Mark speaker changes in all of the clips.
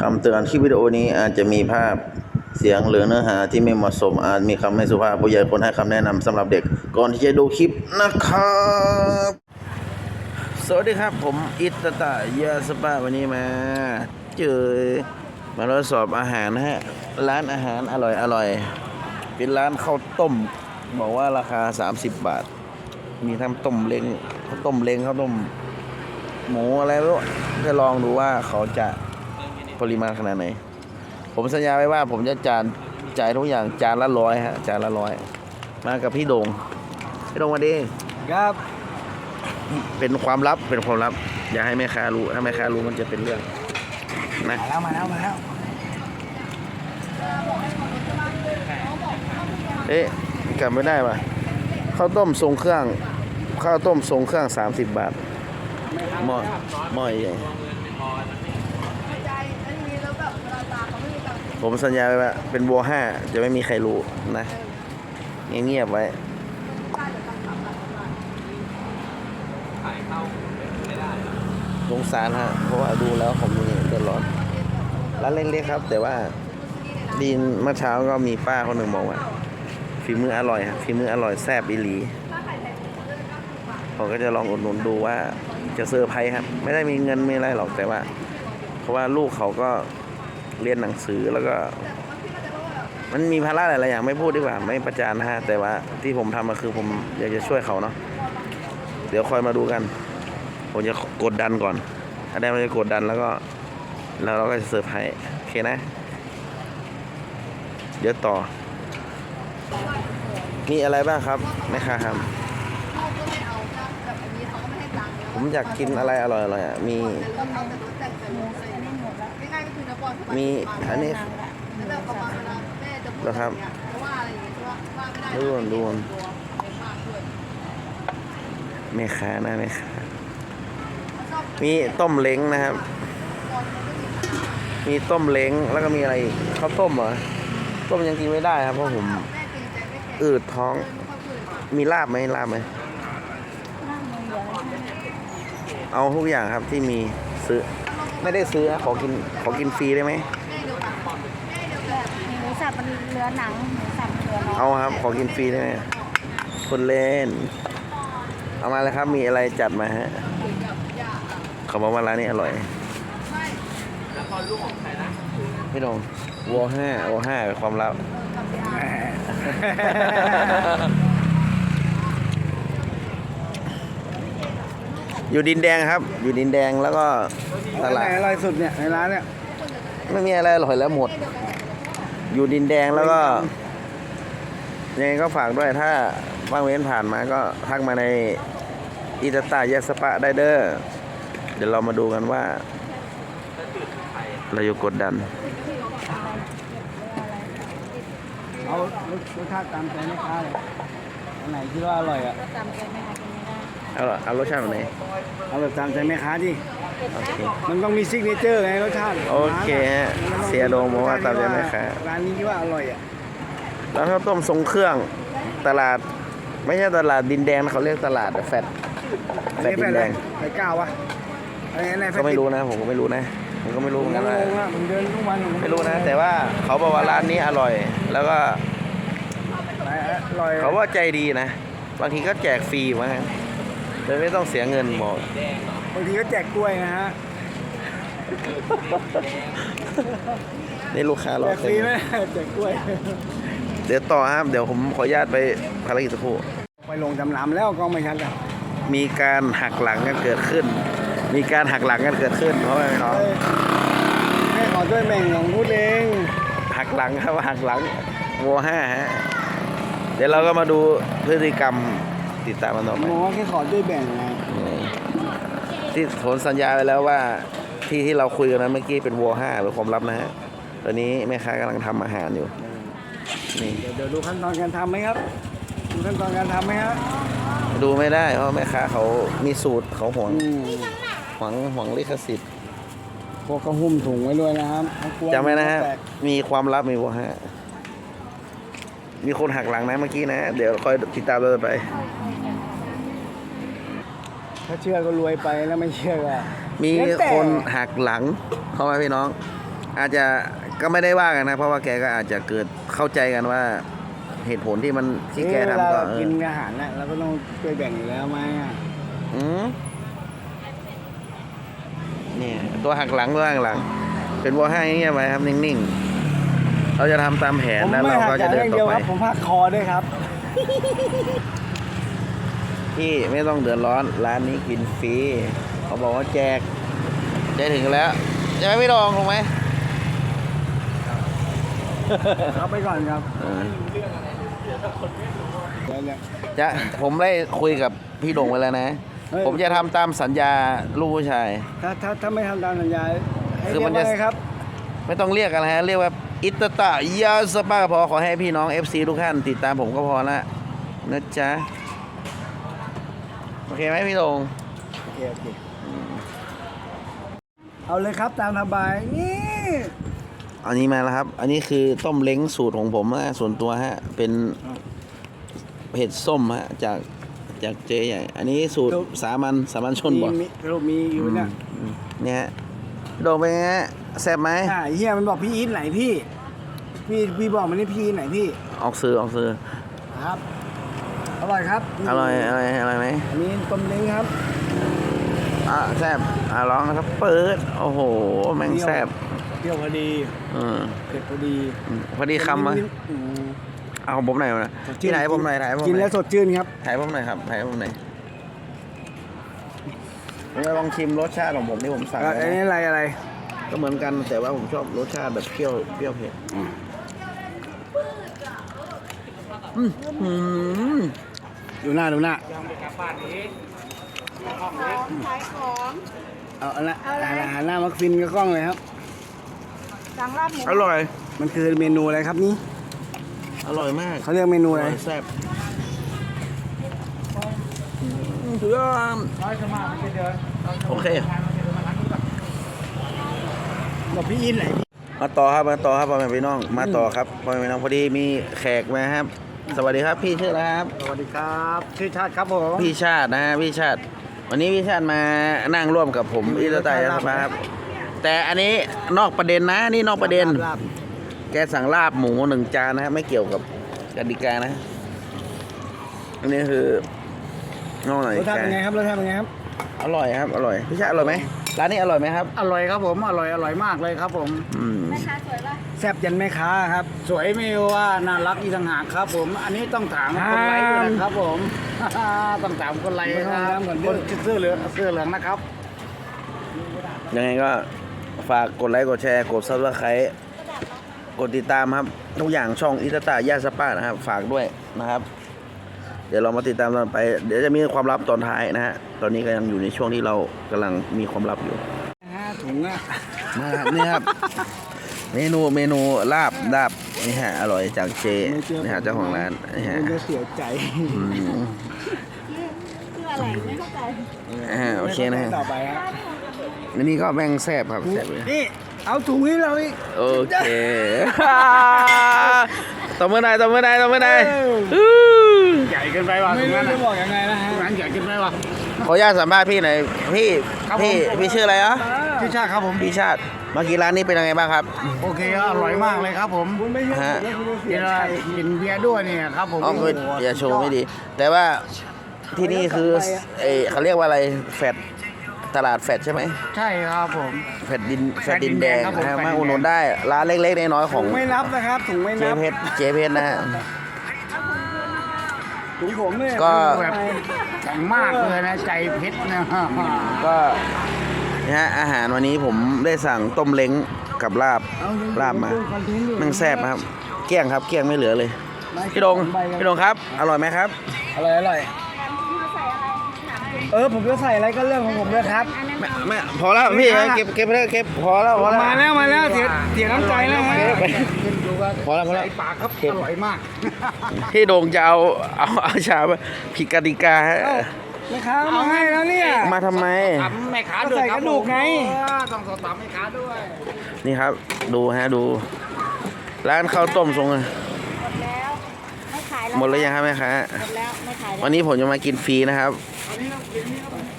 Speaker 1: คำเตือนคลิปวิดีโอนี้อาจจะมีภาพเสียงหรือเนื้อหาที่ไม่เหมาะสมอาจมีคำไม่สุภาพผู้ใหญ่ควรให้คำแนะนำสำหรับเด็ก ก่อนที่จะดูคลิปนะครับ สวัสดีครับผมอิตตะยาสปาวันนี้มา เจอมาทดสอบอาหารนะฮะ ร้านอาหารอร่อยอร่อยเป็นร้านข้าวต้ม บอกว่าราคา 30 บาท มีทั้งต้มเล้งข้าวต้มเล้งข้าวต้ม หมูอะไรไม่รู้จะลองดูว่าเขาจะ ปริมาณขนาดไหน ผมสัญญาไว้ว่าผมจะจานจ่ายทุกอย่างจานละร้อยฮะจานละร้อยมากับพี่โดงพี่โดงมาดี
Speaker 2: ครับ
Speaker 1: เป็นความลับเป็นความลับ อย่าให้แม่ค้ารู้ถ้าแม่ค้ารู้มันจะเป็นเรื่องนะ
Speaker 2: มาแล้วมาแล้วมาแล้ว
Speaker 1: เอ๊ะกลับไม่ได้ป่ะข้าวต้มทรงเครื่องข้าวต้มทรงเครื่อง 30 บาทหม้อหม้อใหญ่ ผมสัญญาไว้ว่าเป็นบัวห้าจะไม่มีใครรู้นะเงียบๆไว้สงสารฮะเพราะว่าดูแล้วผมนี่เดือดร้อนร้านเล็กๆครับ แต่ว่าดีนเมื่อเช้าก็มีป้าคนหนึ่งบอกว่าฝีมืออร่อยครับฝีมืออร่อยแซ่บอีหลีผมก็จะลองอุดหนุนดูว่าจะเซอร์ไพรส์ครับ ไม่ได้มีเงินไม่อะไรหรอกแต่ว่า เพราะว่าลูกเขาก็ เรียนหนังสือแล้วก็ มันมีภาระหลายๆอย่างไม่พูดดีกว่า ไม่ประจานนะฮะ แต่ว่าที่ผมทำมาคือผมอยากจะช่วยเขาเนาะเดี๋ยวคอยมาดูกัน ผมจะกดดันก่อนถ้าได้มันจะกดดันแล้วก็ แล้วเราก็จะเซอร์ไพรส์โอเคนะ เดี๋ยวต่อ มีอะไรบ้างครับแม่ค้าครับผมอยากกินอะไรอร่อยๆอะมี มีอันนี้แล้วครับดูก่อนดูก่อนแม่ค้านะแม่ค้ามีต้มเล้งนะครับ มีต้มเล้งแล้วก็มีอะไรอีกข้าวต้มเหรอต้มยังกินไม่ได้ครับเพราะผมอืดท้อง มีลาบไหมลาบไหมเอาทุกอย่างครับที่มีซื้อ ไม่ได้ซื้อนะขอกินขอกินฟรีได้ไหม
Speaker 3: หมูสับมันเนื้อหนังหมูสับเนื้อร้อน
Speaker 1: เอาครับ ขอกินฟรีได้ไหมคนเล่น เอามาเลยครับมีอะไรจัดมาฮะเขาบอกว่าร้านนี้อร่อยพี่ดงวัวห้าวัวห้าเป็นความลับ อยู่ดินแดงครับ อยู่ดินแดงแล้วก็ต
Speaker 2: ร้าน
Speaker 1: ลา
Speaker 2: ไหน
Speaker 1: ด
Speaker 2: อร่อยสุดเนี่ยในร้านเนี่ย
Speaker 1: ไม่มีอะไรอร่อยแล้วหมด อยู่ดินแดงแล้วก็ยังไงก็ฝากด้วยถ้าว่างเว้นผ่านมาก็ทักมาในอิตาตายาสปะได้เด้อเดี๋ยวเรามาดูกันว่า เราอยู่กดดัน
Speaker 2: เอารสชาติตามใจแม่ค้าเลยอันไหนที่ว่าอร่อยอะ
Speaker 3: ก็จำใจไม่ค่ะกินไม่ได้
Speaker 1: เอาล่ะเอารสชาติแบบไหน
Speaker 2: เอาแบบตามใจแม่ค้าดิ
Speaker 1: โอเค
Speaker 2: มันต้องมีซิกเนเจอร์ไงรสชาติ
Speaker 1: โอเคฮะเสียโดมบอกว่าตามใจแม่ค้า
Speaker 2: ร้านนี้ที่ว่าอร่อยอะ
Speaker 1: แล้วข้าวต้มทรงเครื่องตลาด ไม่ใช่ตลาดดินแดงนะเขาเรียกตลาดแฟดแฟดดินแดง
Speaker 2: ไปก้าววะอะไรไหน
Speaker 1: ก็ไม่รู้นะ ผมก็ไม่รู้นะผมก็ไม่รู้
Speaker 2: ผ
Speaker 1: เห
Speaker 2: ม
Speaker 1: มือน
Speaker 2: ก็
Speaker 1: กัน
Speaker 2: ง
Speaker 1: ว่า
Speaker 2: งอะผมเดินทุกวันผม
Speaker 1: ไม่รู้นะ แต่ว่าเขาบอกว่าร้านนี้อร่อย แล้วก็
Speaker 2: อร่อย
Speaker 1: เขาว่าใจดีนะ บางทีก็แจกฟรีว่างั้น โดยไม่ต้องเสียเงินบอก
Speaker 2: บางทีก็แจกกล้วยนะฮะ
Speaker 1: นี่ลูกค้าร
Speaker 2: แจ
Speaker 1: อก
Speaker 2: ฟ
Speaker 1: เต็
Speaker 2: รี
Speaker 1: ม
Speaker 2: ไหมแจกกล้วย
Speaker 1: เดี๋ยวต่อครับเดี๋ยวผมขออนุญาตไปภารกิจสักครู่
Speaker 2: ไปลงจำนำแล้วก็ไม่ชัดอะ
Speaker 1: มีการหักหลังกันเกิดขึ้น มีการหักหลังกันเกิดขึ้นเพราะว่าไงน้อง
Speaker 2: เอ้ยให้ขอด้วยแม่งของพูดเอง
Speaker 1: หักหลังครับหักหลังโวห้าฮะ เดี๋ยวเราก็มาดูพฤติกรรม ติดตามมันต่อไป
Speaker 2: มองว่าแค่ขอด้วยแบ่งไง
Speaker 1: ที่ผมสัญญาไปแล้วว่าที่ที่เราคุยกันนั้นเมื่อกี้เป็นวัวห้าเป็นความลับนะฮะตอนนี้แม่ค้ากำลังทำอาหารอยู่นี่
Speaker 2: เดี๋ยวเดี๋ยวดูขั้นตอนการทำไหมครับดูขั้นตอนการทำไหมครับ
Speaker 1: ดูไม่ได้เพราะแม่ค้าเขามีสูตรเขาหวง
Speaker 2: อืม
Speaker 1: หวงหวงลิขสิทธิ์
Speaker 2: พวกก็หุ้มถุงไว้ด้วยนะครับกลัว
Speaker 1: จำไว้นะฮะ
Speaker 2: แตก
Speaker 1: มีความลับมีวัวห้ามีคนหักหลังนะเมื่อกี้นะ เดี๋ยวคอยติดตามเราต่อไป
Speaker 2: ถ้าเชื่อก็รวยไปแล้วไม่เชื่อก็
Speaker 1: มี
Speaker 2: แล้วแต่
Speaker 1: คนหักหลังเข้ามาพี่น้อง อาจจะก็ไม่ได้ว่ากันนะ เพราะว่าแกก็อาจจะเกิดเข้าใจกันว่า เหตุผลที่มันที่แก
Speaker 2: เวลา
Speaker 1: ทำก็
Speaker 2: เรา
Speaker 1: เอ
Speaker 2: กิน
Speaker 1: อ
Speaker 2: อาหารน่ะเราก็ต้องช่วยแบ่งอยู่แล้วไหมอะ
Speaker 1: อืมเนี่ยตัวหักหลังตัวหักหลัง เป็นวัวห้างเงี้ยบๆไปครับ นิ่งๆ เราจะทำตามแผน
Speaker 2: ผม
Speaker 1: แล้ว
Speaker 2: ไม่
Speaker 1: เรา
Speaker 2: หัก
Speaker 1: ก็
Speaker 2: จา
Speaker 1: จะ
Speaker 2: ก
Speaker 1: เดิ
Speaker 2: เรื่
Speaker 1: น
Speaker 2: อง
Speaker 1: ต่
Speaker 2: เดียว
Speaker 1: อไป
Speaker 2: ครับผมหักคอด้วยครับ
Speaker 1: พี่ไม่ต้องเดือดร้อน ร้านนี้กินฟรี เขาบอกว่าแจกใจถึงแล้วจะไม่พี่ดองลงไหม
Speaker 2: เอาไปก่อนครับ
Speaker 1: เออ
Speaker 2: เดี๋ยวเนี่ย
Speaker 1: จะผมได้คุยกับพี่ดงไว้แล้วนะ
Speaker 2: เฮ้ย
Speaker 1: ผมจะทำตามสัญญาลูกผู้ชาย
Speaker 2: ถ้าถ้าถ้าไม่ทำตามสัญญาให้
Speaker 1: คือ
Speaker 2: เรีย
Speaker 1: มั
Speaker 2: ก
Speaker 1: นจะ
Speaker 2: ว่าไงครับ
Speaker 1: ไม่ต้องเรียกอะไรฮะ เรียกว่า อิตตะยาสปาพอขอให้พี่น้อง FC ทุกท่านติดตามผมก็พอละนะจ๊ะโอเคไหมพี่ดง
Speaker 2: โอเคโอเคเอาเลยครับตามสบายนี่
Speaker 1: อันนี้มาแล้วครับ อันนี้คือต้มเล้งสูตรของผมนะส่วนตัวฮะ เป็นเผ็ดส้มฮะ จากจากเจ๊ใหญ่ อันนี้สูตรสามัญสามัญชน
Speaker 2: มี
Speaker 1: บ่
Speaker 2: มีรูปมีอยู่เนี่ย
Speaker 1: อืมเนี่ยฮะพี่โดงเป็นไงฮะแซ่บไหม
Speaker 2: อ่าเฮียมันบอกพี่อีทไหนพี่ พี่พี่บอกมันนี่พี่อีทไหนพี่
Speaker 1: ออกซื้อออกซื้อ
Speaker 2: ครับ อร่อยครับ
Speaker 1: อร่อยอร่อยอร่อยไหม
Speaker 2: อันนี้ต้มเล้งครับ
Speaker 1: อะแซ่บอะลองนะครับเปิด โอ้โห แม่งแซ่บ
Speaker 2: เปรี้ยวพอดี
Speaker 1: อืม
Speaker 2: เผ็ดพอดี
Speaker 1: อืมพอดีคำมะ
Speaker 2: อืม
Speaker 1: เอาของผมหน่อยนะ
Speaker 2: สดชื่
Speaker 1: ที่
Speaker 2: น
Speaker 1: ไหนผมหน่อยถ่ายผมห
Speaker 2: กิน
Speaker 1: น่
Speaker 2: แล้
Speaker 1: อ
Speaker 2: วยสดชื่นครับ
Speaker 1: ถ่ายผมหน่อยครับถ่ายผมหน่อยผมจะลองชิมรสชาติของผมที่ผมสั่ง
Speaker 2: อะ
Speaker 1: ไว้
Speaker 2: อันนี้
Speaker 1: นะ
Speaker 2: อะไรอะไร
Speaker 1: ก็เหมือนกันแต่ว่าผมชอบรสชาติแบบเปรี้ยวเปรี้ยวเผ็ดอืมอืม
Speaker 2: ดูหน้าดูหน้า
Speaker 3: ขายของ
Speaker 2: เอาอันละ
Speaker 3: เอาอะไร
Speaker 2: หันหน้ามาฟินกับกล้องเลยครับ
Speaker 3: สั่งลาบหมู
Speaker 1: อร่อย
Speaker 2: มันคือเมนูอะไรครับนี่
Speaker 1: อร่อยมาก
Speaker 2: เขาเรียกเมนู
Speaker 1: อ
Speaker 2: อะไร
Speaker 1: ร่อยแซ่บอืมสุดยอดโอเค
Speaker 2: บอกพี่อินไหน
Speaker 1: มาต่อครับมาต่อครับพ่อแม่พี่น้อง มาต่อครับพ่อแม่พี่น้องพอดีมีแขกมาครับ สวัสดีครับพี่ชื่ออะไรครับ
Speaker 2: สวัสดีครับ ชื่อชาติครับผม
Speaker 1: พี่ชาตินะฮะพี่ชาติ วันนี้พี่ชาติมานั่งร่วมกับผมอิรตายสภาครับ แต่อันนี้นอกประเด็นนะ นี่นอกประเด็น
Speaker 2: ลาบ
Speaker 1: แกสั่งลาบหมูหนึ่งจานนะฮะไม่เกี่ยวกับกติกานะ อันนี้คือนอกหน่อย
Speaker 2: รสชาติเป็นไงครับรสชาติเป็นไงครับ
Speaker 1: อร่อยครับ อร่อย พี่ชาติอร่อยไหม ร้านนี้อร่อยไหมครับ
Speaker 2: อร่อยครับผมอร่อยอร่อยมากเลยครับผม
Speaker 1: อืม
Speaker 3: แม่ค้าสวยป่ะ
Speaker 2: แซ่บยันแม่ค้าครับ สวยไม่ว่าน่ารักอีกต่างหากครับ ผม อันนี้ต้องถามคนไลฟ์ด้วยนะครับผม ต้องถามคนไลฟ์นะครับคนเสื้อเหลืองเสื้อเหลืองนะครับ
Speaker 1: ยังไงก็ฝากกดไลค์ กดแชร์ กดซับสไครต์กดติดตามครับ ทุกอย่างช่องอิตาตาย่าสปานะครับ ฝากด้วยนะครับเดี๋ยวเรามาติดตามตอนไป เดี๋ยวจะมีความลับตอนท้ายนะฮะ ตอนนี้ก็ยังอยู่ในช่วงที่เรากำลังมีความลับอยู่
Speaker 2: ห้าถุงอะ
Speaker 1: มาครับนี่ครับ เมนูเมนูลาบลาบนี่ฮะอร่อยจากเจนี่ฮะเจ้าของร้านนี่ฮะ
Speaker 2: มันจะเสียใจ
Speaker 1: อืม
Speaker 3: ชื่ออะไรไม่เข้าใจ
Speaker 1: อ่าโอเคนะฮะ
Speaker 2: ต่อไปครับ
Speaker 1: อันนี้ก็แม่งแซ่บครับแซ่บเลย
Speaker 2: นี่เอาถุงให้เราอีก
Speaker 1: โอเคตบมือหน่อยตบมือหน่อยตบมือหน่อย
Speaker 2: เออ
Speaker 1: อู้
Speaker 2: ใหญ่เกินไปว่ะไม่รู้จะบอกยังไงนะฮะร้านใหญ่เกินไปว่ะ
Speaker 1: ขออนุญาตสัมภาษณ์พี่หน่อยพี่
Speaker 2: ครับผม
Speaker 1: พี่พี่ชื่ออะไรอะ
Speaker 2: พี่ชาติครับผม
Speaker 1: พี่ชาติเมื่อกี้ร้านนี้เป็นยังไงบ้างครับ
Speaker 2: โอเคครับอร่อยมากเลยครับผมคุณไม่
Speaker 1: ฮะ
Speaker 2: กินอะไรกินเบียร์ด้วยเนี่ยครับผม
Speaker 1: อ๋อคืออย่าโชว์ไม่ดี แต่ว่าที่นี่คือเออเขาเรียกว่าอะไรแฟดตลาดแฟดใช่ไหม
Speaker 2: ใช่ครับผม
Speaker 1: แฟดดินแฟ
Speaker 2: แฟ
Speaker 1: ด
Speaker 2: ดดิ
Speaker 1: ดิน
Speaker 2: น
Speaker 1: แด
Speaker 2: แด
Speaker 1: ง
Speaker 2: งครับผม
Speaker 1: นะฮะ
Speaker 2: แฟดดิน
Speaker 1: มาอุดหนุนได้ร้านเล็กๆน้อยๆของ
Speaker 2: ถุงไม่นับนะครับถุงไม่
Speaker 1: เจ
Speaker 2: นับ
Speaker 1: เพชรเจเพชรนะฮะ
Speaker 2: ถุงผมเนี่ย
Speaker 1: ก็
Speaker 2: แบบแข็งมากเลยนะใจเพชรนะ
Speaker 1: ก็นะฮะอาหารวันนี้ผมได้สั่งต้มเล้งกับลาบลาบมามันแซ่บครับ เกลี้ยงครับเกลี้ยงไม่เหลือเลย พี่ดงพี่ดงครับ อร่อยไหมครับ
Speaker 2: อร่อยอร่อย
Speaker 3: เอ
Speaker 2: อผมจะใส่อะไรก็เรื่องของผมเลยครับ
Speaker 3: อันนั้น
Speaker 1: ไม่
Speaker 3: เอา
Speaker 1: ไม่พอแล้วพี่เก็บเก็บไปเถอะเก็บพอแล้วพอแล้ว
Speaker 2: มาแล้วมาแล้วเสียเสียน้ำใจแล้วฮะ
Speaker 1: พอแล้วพอแล้ว
Speaker 2: ใส่ปากครับอร่อยมาก
Speaker 1: พี่โดงจะเอาเอาเอาชาผิดกติกาฮะ
Speaker 2: แม่ค้ามาให้แล้วเนี่ย
Speaker 1: มาทำไม
Speaker 2: ตำแม่ค้าด้วยครับกระดูกไงต้องสดตำแม่ค้าด้วย
Speaker 1: นี่ครับ ดูฮะดู ร้านข้าวต้มทรง
Speaker 3: หมดแล้ว ไม่ขายแล้ว
Speaker 1: หมดแล้วยังครับแม่ค้า
Speaker 3: หมดแล้ว ไม่ขายแล้ว
Speaker 1: วันนี้ผมจะมากินฟรีนะครับ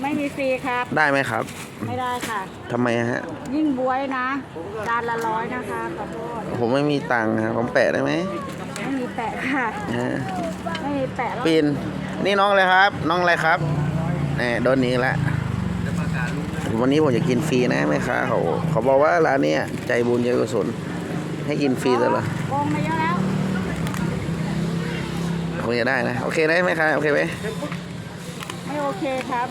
Speaker 3: ไม่มีฟรีครับ
Speaker 1: ได้ไหมครับ
Speaker 3: ไม่ได้ค่ะ
Speaker 1: ทำไมฮะ
Speaker 3: ยิ่งบวยนะ จานละร้อยนะคะขอโทษ
Speaker 1: ผมไม่มีตังค์ครับผมแปะได้ไหม
Speaker 3: ไม่มีแปะค่ะ
Speaker 1: ฮะ
Speaker 3: ไม่มีแปะแล้ว
Speaker 1: ปีนนี่น้องเลยครับ น้องอะไรครับนี่โดนหนี้แล้ววันนี้ผมจะกินฟรีนะแม่ค้าเขาเขาบอกว่าร้านเนี้ยใจบุญใจกุศลให้กินฟรีตลอด
Speaker 3: โกงมาเยอะแล้ว
Speaker 1: คงจะได้นะ โอเคได้ไหมครับโอเคไหม
Speaker 3: ไม่โอเคครับ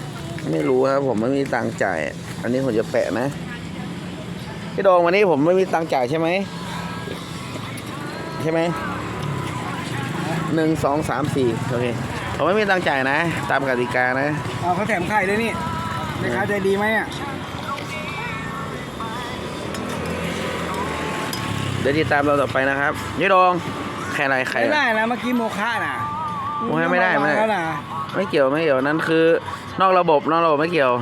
Speaker 1: ไม่รู้ครับผมไม่มีตังค์จ่าย อันนี้ผมจะแปะนะ พี่โดงวันนี้ผมไม่มีตังค์จ่ายใช่ไหม ใช่ไหมหนึ่งสองสามสี่โอเคผมไม่มีตังค์จ่ายนะ ตามกติกานะ
Speaker 2: เอาเขาแถมไข่ด้วยนี่แม่ค้าใจดีไหมอะ
Speaker 1: เดี๋ยวติดตามเราต่อไปนะครับพี่โดงใครอะไรใคร
Speaker 2: ไม่
Speaker 1: อะ
Speaker 2: ได้นะเมื่อกี้โมฆะน่ะ
Speaker 1: โมฆะไม่ได้ไม่ได้
Speaker 2: แล้วนะ
Speaker 1: ไม่เกี่ยวไม่เกี่ยวนั่นคือ นอกระบบนอกระบบไม่เกี่ยว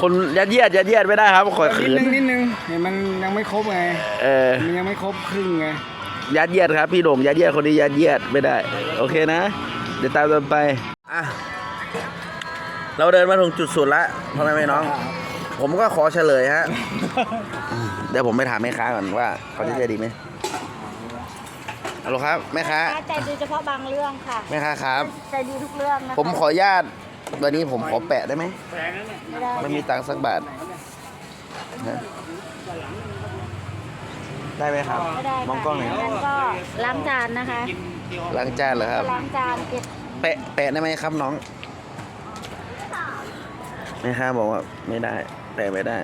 Speaker 1: คนยัดเยียดยัดเยียดไม่ได้ครับขอย
Speaker 2: นิ
Speaker 1: ขื
Speaker 2: ด
Speaker 1: น
Speaker 2: นึงนิดนึงเห็นมันยังไม่ครบไง
Speaker 1: เออ
Speaker 2: มันยังไม่ครบครึ่งไง
Speaker 1: ยัดเยียดครับพี่โด่งยัดเยียดคนนี้ยัดเยียดไม่ได้ โอเคนะ เดี๋ยวตามกันไปอะเราเดินมาถึงจุดสุดละพ่อแม่พี่น้อง ผมก็ขอเฉลยฮะ เดี๋ยวผมไปถามแม่ค้าก่อนว่าเขาจะใจดีไหม ฮัลโหลครับแม่ค้า
Speaker 3: ใจดีเฉพาะบางเรื่องค่ะ
Speaker 1: แม่ค้าครับ
Speaker 3: ใจดีทุกเรื่องนะคะ
Speaker 1: ผมขออนุญาตวันนี้ผมขอแปะได้ไหม
Speaker 3: ไม่ได้
Speaker 1: ไม่มีตังค์สักบาทฮะได้ไหมครับ
Speaker 3: ไม่ได้
Speaker 1: มองกล้องหน่อย
Speaker 3: งั้นก็ล้างจานนะคะ
Speaker 1: ล้างจานเหรอครับ
Speaker 3: ล้างจานเก็บ
Speaker 1: แปะแปะได้ไหมครับน้องแม่ค้าบอกว่าไม่ได้แปะไม่ได้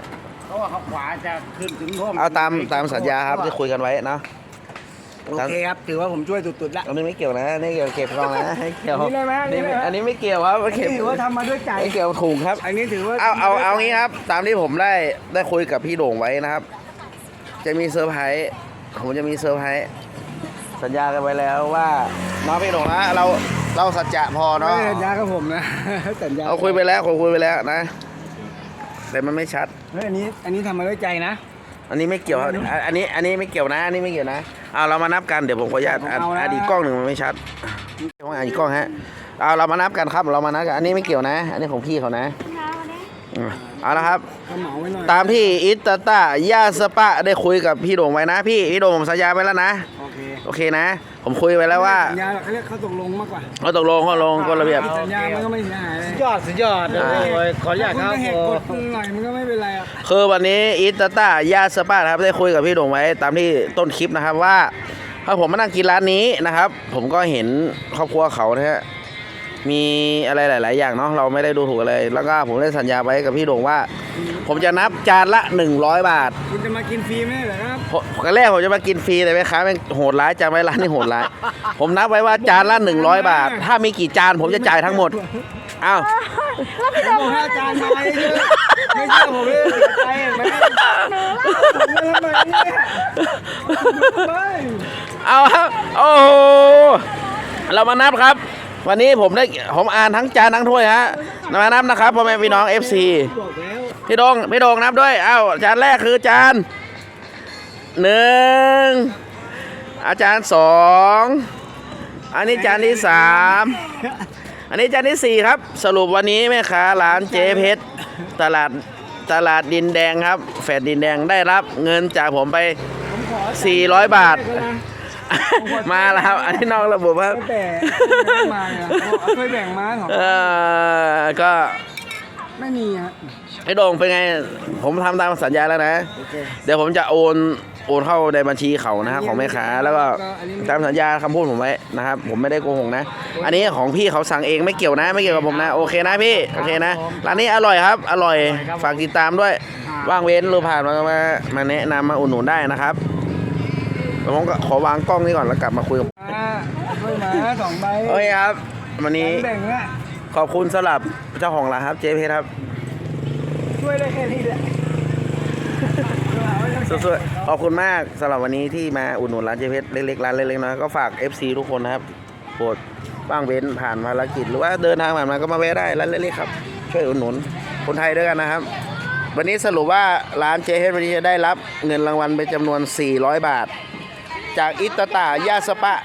Speaker 2: เขาว่าเขาขวาจะขึ้นถึงท่วม
Speaker 1: เอาตามตามสัญญาครับที่คุยกันไว้เนาะ
Speaker 2: โอเคครับ ถือว่าผมช่วยสุดๆละ
Speaker 1: อันนี้ไม่เกี่ยวนะนี่เกี่ยวเก็บกล้องนะให้เกี่ยว
Speaker 2: นี่เลยไหมนี่
Speaker 1: นี่
Speaker 2: เลยไหม
Speaker 1: อันนี้ไม่เกี่ยวครับเก็บ
Speaker 2: นี่ถือว่าทำมาด้วยใจ
Speaker 1: ไม่เกี่ยวถูกครับ
Speaker 2: อันนี้ถือว่า
Speaker 1: เอาเอาเอางี้ครับ ตามที่ผมได้ได้คุยกับพี่โด่งไว้นะครับ จะมีเซอร์ไพรส์ผมจะมีเซอร์ไพรส์สัญญากันไว้แล้วว่าน้องพี่โด่งนะ เราเราสัจจะพอ
Speaker 2: ไม่
Speaker 1: เนาะ
Speaker 2: ได้สัญญากับผมนะ สัญญา
Speaker 1: เราคุยไปแล้วคุยไปแล้วนะ แต่มันไม่ชัด
Speaker 2: เฮ้ยอันนี้ อันนี้ทำมาด้วยใจนะ
Speaker 1: อันนี้ไม่เกี่ยวครับอันอันนี้อันนี้ไม่เกี่ยวนะ อันนี้ไม่เกี่ยวนะเอาเรามานับกันเดี๋ยวผมขออนุญาตอ่าน
Speaker 2: ผมเอานะ
Speaker 1: อ่านอีกกล้องหนึ่งมันไม่ชัดต้องอ่านอีกกล้องฮะเอาเรามานับกันครับเรามานับกันอันนี้ไม่เกี่ยวนะ อันนี้ของพี่เขานะ
Speaker 3: นะคะวันนี้
Speaker 1: อืมเอาละครับ
Speaker 2: ก็เหมาไว้หน่อย
Speaker 1: ตามที่อิตตาตาย่าสปะได้คุยกับพี่โด่งไว้นะพี่พี่โด่งผมสัญญาไปแล้วนะ
Speaker 2: โอเค
Speaker 1: โอเคนะ ผมคุยไปแล้วว่า
Speaker 2: สัญญาเขาเรียกเขาตกลงมากกว่า
Speaker 1: เขาตกลงเขาลงกฎระเบียบ
Speaker 2: สัญญามันก็ไม่เสียหายเลย
Speaker 4: ยอดสุดยอดเลย
Speaker 1: อ่า
Speaker 4: โอ้ยขออนุญาต
Speaker 2: คุณ
Speaker 4: ครับ
Speaker 2: ก็แหก
Speaker 4: โอ้
Speaker 2: กฎหน่อยมันก็ไม่เป็นไรอะ
Speaker 1: คือวันนี้อิตตาตาย่าสปะนะครับได้คุยกับพี่โด่งไว้ตามที่ต้นคลิปนะครับว่าถ้าผมมานั่งกินร้านนี้นะครับ ผมก็เห็นครอบครัวเขานะฮะ มีอะไรหลาย ๆ อย่างเนาะเราไม่ได้ดูถูกอะไรแล้วก็ผมได้สัญญาไว้กับพี่โด่งว่า ผมจะนับจานละ 100 บาท
Speaker 2: คุณจะมากินฟรีไหมเหรอครับ
Speaker 1: ผมครั้งแรกผมจะมากินฟรีแต่แม่ค้าแม่งโหดร้ายจำไว้ร้านนี้โหดร้าย ผมนับไว้ว่าจานละ 100 บาท ถ้ามีกี่จานผมจะจ่ายทั้งหมดอ้าว
Speaker 2: ผมบอกให้อาจารย์มาเยอะๆไม่เชื่อผมเลยเสียใจเห็นไหมผมไม่ทำไมเนี่ยไม่
Speaker 1: เอาครับโอ้โหเรามานับครับ วันนี้ผมได้ผมอ่านทั้งจานทั้งถ้วยฮะมานับนะครับพ่อแม่พี่น้อง FC
Speaker 2: บอกแล้ว
Speaker 1: พี่โดงพี่โดงนับด้วยเอ้าจานแรกคือจานหนึ่งอาจารย์สองอันนี้จานที่สามอันนี้จานที่สี่ครับ สรุปวันนี้แม่ค้าร้านเจเพชรตลาดตลาดดินแดงครับ แฟดดินแดงได้รับเงินจากผมไป
Speaker 2: ผมขอ
Speaker 1: 400 บาท มาแล้วครับ อันนี้นอกระบบครับ
Speaker 2: ตั้งแต่มาเนี่ยเอาเคยแบ่งมาของ
Speaker 1: เออก็
Speaker 2: ไม่มีฮะ
Speaker 1: ไอ้โด่งเป็นไง ผมทำตามสัญญาแล้วนะ
Speaker 2: โอเค
Speaker 1: เดี๋ยวผมจะโอนโอนเข้าในบัญชีเขานะครับของแม่ค้าแล้วก็ตามสัญญาคำพูดผมไว้นะครับ ผมไม่ได้โกหกนะ อันนี้ของพี่เขาสั่งเองไม่เกี่ยวนะ ไม่เกี่ยวกับผมนะโอเคนะพี่โอเคนะร้านนี้อร่อยครับ อร่อยฝากติดตามด้วย ว่างเว้นหรือผ่านมามามาแนะนำมาอุดหนุนได้นะครับ เดี๋ยวผมก็ขอวางกล้องนี้ก่อนแล้วกลับมาคุยกับ
Speaker 2: อ่าช่วยมาสองใบ
Speaker 1: โอเคครับ วันนี้
Speaker 2: แบ่งละ
Speaker 1: ขอบคุณสำหรับเจ้าของร้านครับเจ๊เพชรครับ
Speaker 2: ช่วยได้แค่นี้แหละ
Speaker 1: สุดๆขอบคุณมากสำหรับวันนี้ที่มาอุดหนุนร้านเจ๊เพชรเล็กๆร้านเล็กๆน้อยๆก็ฝาก FC ทุกคนนะครับโปรดว่างเว้นผ่านภารกิจหรือว่าเดินทางผ่านมาก็มาแวะได้ร้านเล็กๆครับ ช่วยอุดหนุนคนไทยด้วยกันนะครับ วันนี้สรุปว่าร้านเจ๊เพชรวันนี้จะได้รับเงินรางวัลเป็นจำนวน 400 บาท จากอิตตาตาย่าสปะ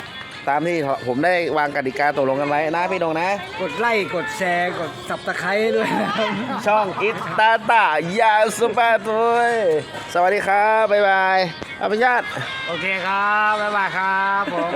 Speaker 1: ตามที่ผมได้วางกติกาตกลงกันไว้นะพี่ดงนะ
Speaker 2: กดไลค์กดแชร์กดสับตะไคร้ด้วยนะครับ
Speaker 1: ช่องอิตตาตายาสุปาตุยสวัสดีครับบ๊ายบายอภิญาต
Speaker 2: โอเคครับบ๊ายบายครับผม